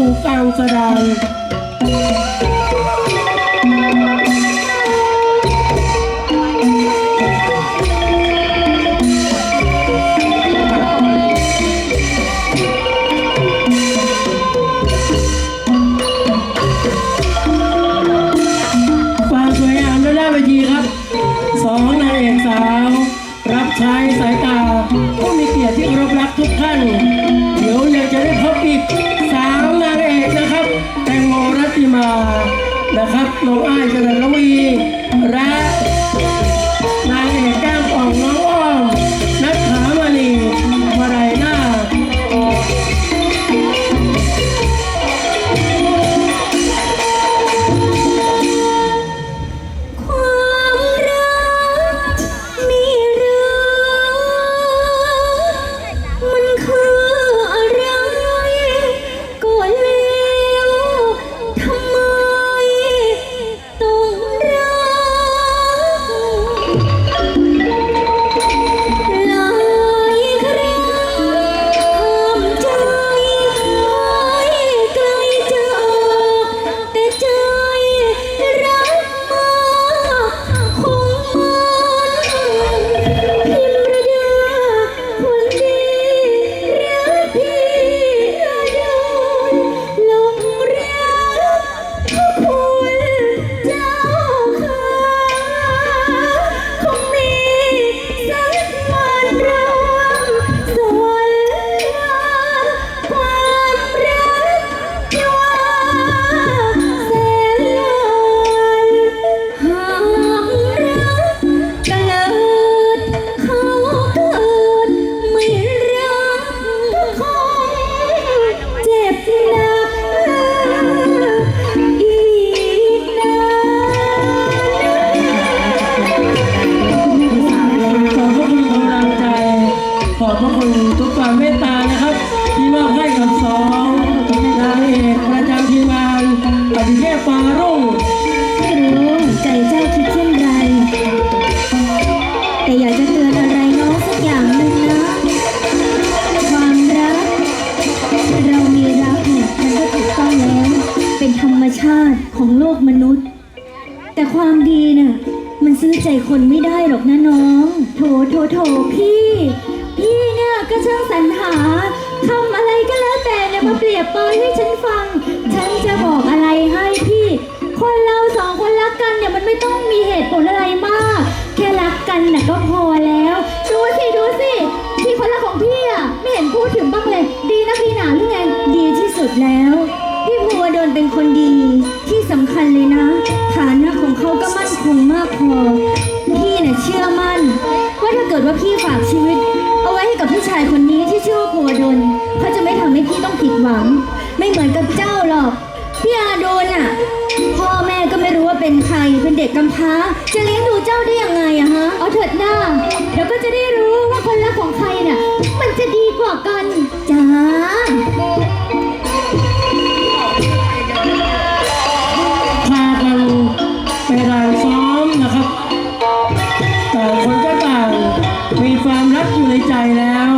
ู่กลาแสดง รัตติมานะครับน้องอ้ายเจริญระวีและ ความเมตตานะครับ ที่มอบให้กับสองนางเอกประจำทีมงานปฏิเทพฟารุ่งไม่รู้ใจเจ้าคิดเช่นไร แต่อยากจะเตือนอะไรน้องสักอย่างหนึ่งนะ ความรัก เรามีรักเนี่ยมันก็ถูกต้องแล้ว เป็นธรรมชาติของโลกมนุษย์ แต่ความดีน่ะมันซื้อใจคนไม่ได้หรอกนะน้อง โถโถโถพี่ พี่ ก็ช่างสรรหาทำอะไรก็แล้วแต่เนี่ยมาเปรียบเปยให้ฉันฟัง ฉันจะบอกอะไรให้พี่ คนเราสองคนรักกันเนี่ยมันไม่ต้องมีเหตุผลอะไรมาก แค่รักกันน่ะก็พอแล้วดูสิดูสิที่คนรักของพี่อะไม่เห็นพูดถึงบ้างเลย ดีนักดีหนาหรือไงดีที่สุดแล้ว พี่ภูวดลเป็นคนดีที่สำคัญเลยนะ ฐานะของเขาก็มั่นคงมากพอ พี่เนี่ยเชื่อมั่น ด็กกำพร้าจะเลี้ยงดูเจ้าได้ยังไงอะฮะ เอาเถิดหน้า เดี๋ยวก็จะได้รู้ว่าคนรักของใครน่ะ มันจะดีกว่ากันจ้าพากันไปรานซ้อมนะครับต่างคนก็ต่างมีความรักอยู่ในใจแล้ว